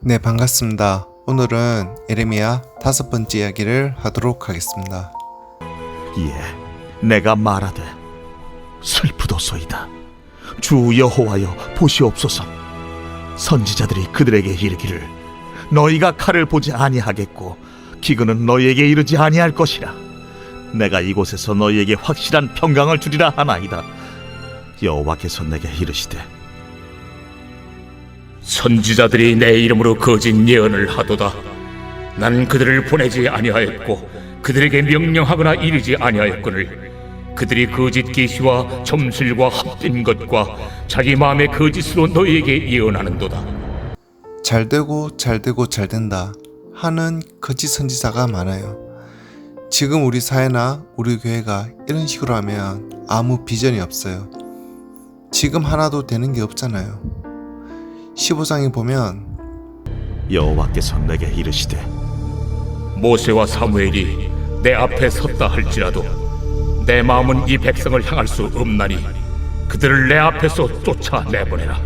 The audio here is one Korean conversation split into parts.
네, 반갑습니다. 오늘은 에레미야 다섯 번째 이야기를 하도록 하겠습니다. 예, 내가 말하되 슬프도소이다. 주 여호와여 보시옵소서. 선지자들이 그들에게 이르기를 너희가 칼을 보지 아니하겠고 기근은 너희에게 이르지 아니할 것이라. 내가 이곳에서 너희에게 확실한 평강을 주리라 하나이다. 여호와께서 내게 이르시되 선지자들이 내 이름으로 거짓 예언을 하도다. 나는 그들을 보내지 아니하였고 그들에게 명령하거나 이르지 아니하였거늘 그들이 거짓 계시와 점술과 합된 것과 자기 마음의 거짓으로 너희에게 예언하는도다. 잘 되고 잘 되고 잘 된다 하는 거짓 선지자가 많아요. 지금 우리 사회나 우리 교회가 이런 식으로 하면 아무 비전이 없어요. 지금 하나도 되는 게 없잖아요. 15장에 보면 여호와께서 내게 이르시되 모세와 사무엘이 내 앞에 섰다 할지라도 내 마음은 이 백성을 향할 수 없나니 그들을 내 앞에서 쫓아내보내라.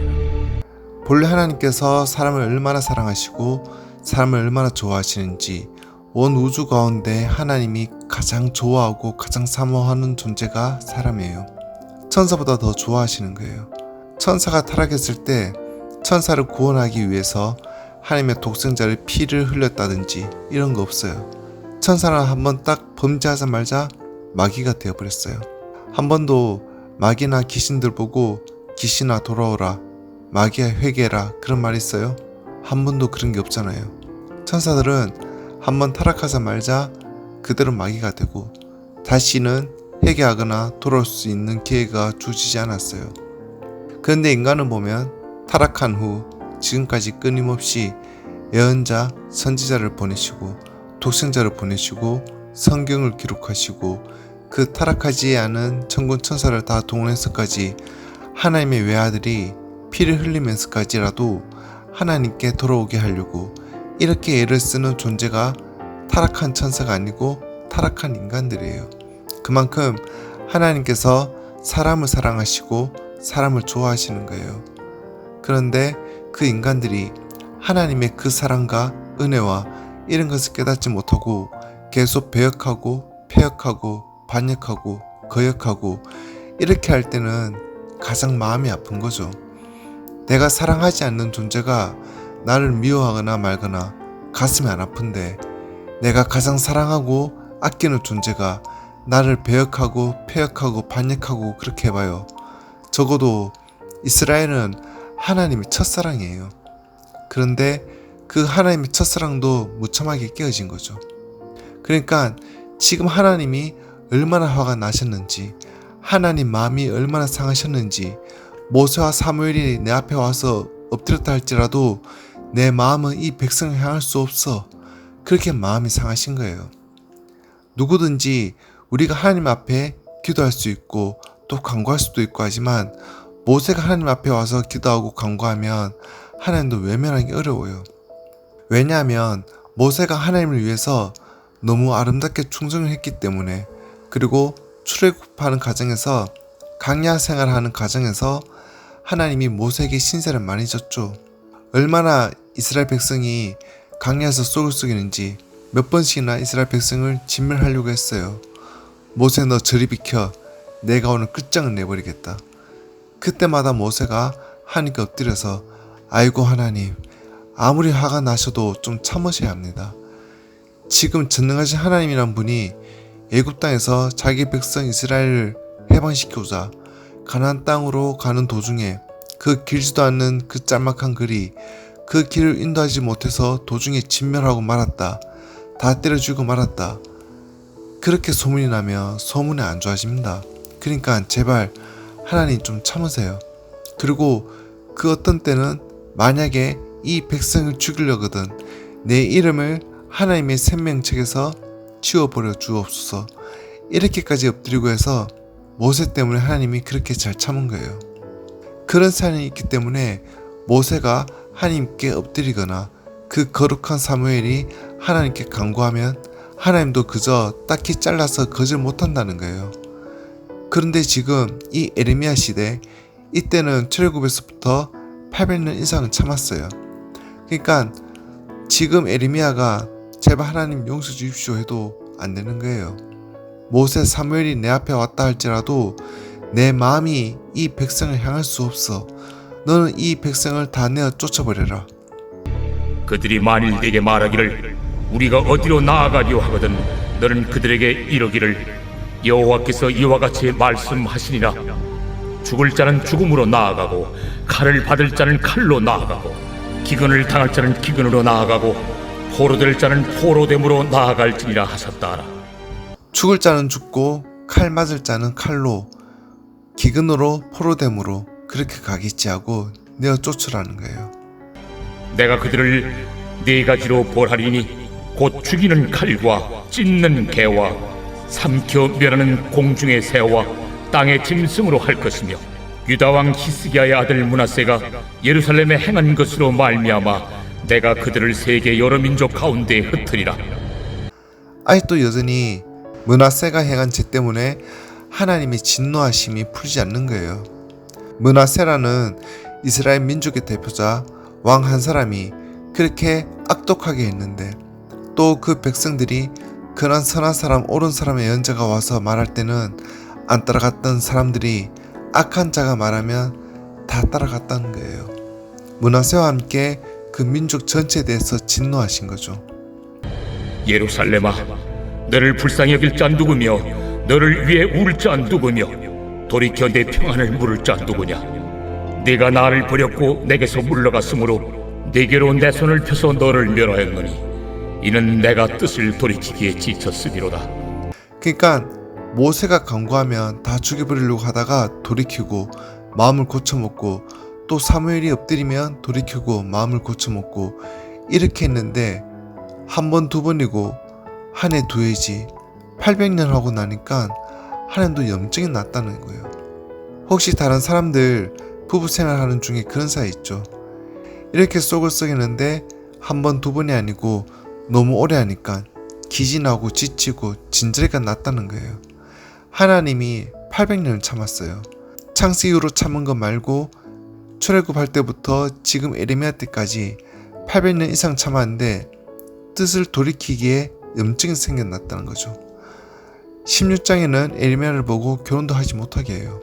본래 하나님께서 사람을 얼마나 사랑하시고 사람을 얼마나 좋아하시는지 온 우주 가운데 하나님이 가장 좋아하고 가장 사모하는 존재가 사람이에요. 천사보다 더 좋아하시는 거예요. 천사가 타락했을 때 천사를 구원하기 위해서 하나님의 독생자를 피를 흘렸다든지 이런 거 없어요. 천사는 한번 딱 범죄하자 말자 마귀가 되어버렸어요. 한 번도 마귀나 귀신들 보고 귀신아 돌아오라 마귀야 회개라 그런 말 있어요? 한 번도 그런 게 없잖아요. 천사들은 한 번 타락하자 말자 그대로 마귀가 되고 다시는 회개하거나 돌아올 수 있는 기회가 주어지지 않았어요. 그런데 인간은 보면 타락한 후 지금까지 끊임없이 예언자, 선지자를 보내시고 독생자를 보내시고 성경을 기록하시고 그 타락하지 않은 천군 천사를 다 동원해서까지 하나님의 외아들이 피를 흘리면서까지라도 하나님께 돌아오게 하려고 이렇게 애를 쓰는 존재가 타락한 천사가 아니고 타락한 인간들이에요. 그만큼 하나님께서 사람을 사랑하시고 사람을 좋아하시는 거예요. 그런데 그 인간들이 하나님의 그 사랑과 은혜와 이런 것을 깨닫지 못하고 계속 배역하고 폐역하고 반역하고 거역하고 이렇게 할 때는 가장 마음이 아픈 거죠. 내가 사랑하지 않는 존재가 나를 미워하거나 말거나 가슴이 안 아픈데 내가 가장 사랑하고 아끼는 존재가 나를 배역하고 폐역하고 반역하고 그렇게 해봐요. 적어도 이스라엘은 하나님의 첫사랑이에요. 그런데 그 하나님의 첫사랑도 무참하게 깨어진 거죠. 그러니까 지금 하나님이 얼마나 화가 나셨는지, 하나님 마음이 얼마나 상하셨는지, 모세와 사무엘이 내 앞에 와서 엎드렸다 할지라도 내 마음은 이 백성을 향할 수 없어. 그렇게 마음이 상하신 거예요. 누구든지 우리가 하나님 앞에 기도할 수 있고 또 간구할 수도 있고 하지만 모세가 하나님 앞에 와서 기도하고 간구하면 하나님도 외면하기 어려워요. 왜냐하면 모세가 하나님을 위해서 너무 아름답게 충성을 했기 때문에 그리고 출애굽하는 과정에서 강야 생활하는 과정에서 하나님이 모세에게 신세를 많이 졌죠. 얼마나 이스라엘 백성이 강야에서 쏘을 쏘기는지 몇 번씩이나 이스라엘 백성을 진멸하려고 했어요. 모세 너 저리 비켜. 내가 오늘 끝장을 내버리겠다. 그때마다 모세가 하나님께 엎드려서 아이고 하나님 아무리 화가 나셔도 좀 참으셔야 합니다. 지금 전능하신 하나님이란 분이 애굽 땅에서 자기 백성 이스라엘을 해방시키고자 가나안 땅으로 가는 도중에 그 길지도 않는 그 짤막한 글이 그 길을 인도하지 못해서 도중에 진멸하고 말았다. 다 때려주고 말았다. 그렇게 소문이 나면 소문이 안 좋아집니다. 그러니까 제발 하나님 좀 참으세요. 그리고 그 어떤 때는 만약에 이 백성을 죽이려거든 내 이름을 하나님의 생명책에서 지워버려 주옵소서. 이렇게까지 엎드리고 해서 모세 때문에 하나님이 그렇게 잘 참은 거예요. 그런 사연이 있기 때문에 모세가 하나님께 엎드리거나 그 거룩한 사무엘이 하나님께 간구하면 하나님도 그저 딱히 잘라서 거절 못한다는 거예요. 그런데 지금 이 에르미야 시대 이때는 출애굽에서부터 800년 이상을 참았어요. 그러니까 지금 에리미야가 제발 하나님 용서 주십시오 해도 안 되는 거예요. 모세 사무엘이 내 앞에 왔다 할지라도 내 마음이 이 백성을 향할 수 없어. 너는 이 백성을 다 내어 쫓아버려라. 그들이 만일 내게 말하기를 우리가 어디로 나아가려 하거든 너는 그들에게 이러기를 여호와께서 이와 같이 말씀하시니라 죽을 자는 죽음으로 나아가고 칼을 받을 자는 칼로 나아가고 기근을 당할 자는 기근으로 나아가고 포로될 자는 포로됨으로 나아갈지니라 하셨다라 죽을 자는 죽고 칼 맞을 자는 칼로 기근으로 포로됨으로 그렇게 가겠지 하고 내어 쫓으라는 거예요. 내가 그들을 네 가지로 벌하리니 곧 죽이는 칼과 찢는 개와 삼켜 멸하는 공중의 새와 땅의 짐승으로 할 것이며 유다 왕 히스기야의 아들 문하세가 예루살렘에 행한 것으로 말미암아 내가 그들을 세계 여러 민족 가운데 흩으리라 아직도 여전히 문하세가 행한 죄 때문에 하나님의 진노하심이 풀지 않는 거예요. 문하세라는 이스라엘 민족의 대표자 왕 한 사람이 그렇게 악독하게 했는데 또 그 백성들이 그런 선한 사람 옳은 사람의 연자가 와서 말할 때는 안 따라갔던 사람들이 악한 자가 말하면 다 따라갔다는 거예요. 문하세와 함께 그 민족 전체에 대해서 진노하신 거죠. 예루살렘아 너를 불쌍히 여길 자 누구며 너를 위해 울 자 누구며 돌이켜 내 평안을 물을 자 누구냐 네가 나를 버렸고 내게서 물러갔으므로 내게로 내 손을 펴서 너를 멸하였노니 이는 내가 뜻을 돌이키기에 지쳤으니로다 그러니까 모세가 강구하면 다 죽여버리려고 하다가 돌이키고 마음을 고쳐먹고 또 사무엘이 엎드리면 돌이키고 마음을 고쳐먹고 이렇게 했는데 한 번 두 번이고 한 해 두 해지 800년 하고 나니까 하나님도 염증이 났다는 거예요. 혹시 다른 사람들 부부 생활하는 중에 그런 사이 있죠. 이렇게 속을 썩이는데 한 번 두 번이 아니고 너무 오래 하니까 기진하고 지치고 진저리가 났다는 거예요. 하나님이 800년을 참았어요. 창세 이후로 참은 것 말고 출애굽할 때부터 지금 에레미야 때까지 800년 이상 참았는데 뜻을 돌이키기에 염증이 생겨났다는 거죠. 16장에는 에레미야를 보고 결혼도 하지 못하게 해요.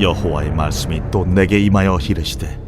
여호와의 말씀이 또 내게 임하여 이르시되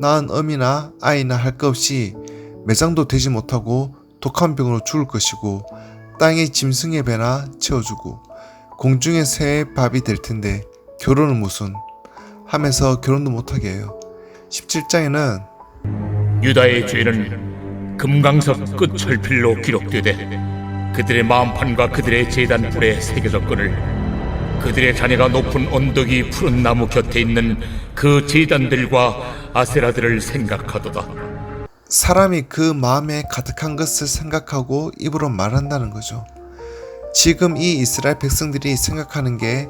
낳은 어미나 아이나 할 것 없이 매장도 되지 못하고 독한 병으로 죽을 것이고 땅의 짐승의 배나 채워주고 공중의 새의 밥이 될 텐데 결혼은 무슨 하면서 결혼도 못하게 해요. 17장에는 유다의 죄는 금강석 끝 철필로 기록되되 그들의 마음판과 그들의 제단 불에 새겨졌거늘 그들의 자녀가 높은 언덕이 푸른 나무 곁에 있는 그 제단들과 아세라들을 생각하도다 사람이 그 마음에 가득한 것을 생각하고 입으로 말한다는 거죠. 지금 이 이스라엘 백성들이 생각하는 게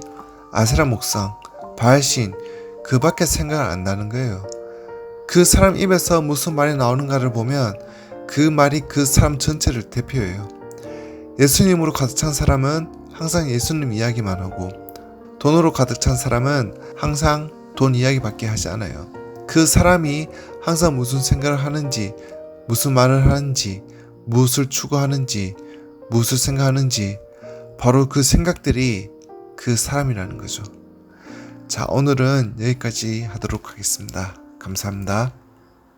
아세라 목상, 바알신 그 밖에 생각을 안 나는 거예요. 그 사람 입에서 무슨 말이 나오는가를 보면 그 말이 그 사람 전체를 대표해요. 예수님으로 가득 찬 사람은 항상 예수님 이야기만 하고 돈으로 가득 찬 사람은 항상 돈 이야기밖에 하지 않아요. 그 사람이 항상 무슨 생각을 하는지, 무슨 말을 하는지, 무엇을 추구하는지, 무엇을 생각하는지, 바로 그 생각들이 그 사람이라는 거죠. 자, 오늘은 여기까지 하도록 하겠습니다. 감사합니다.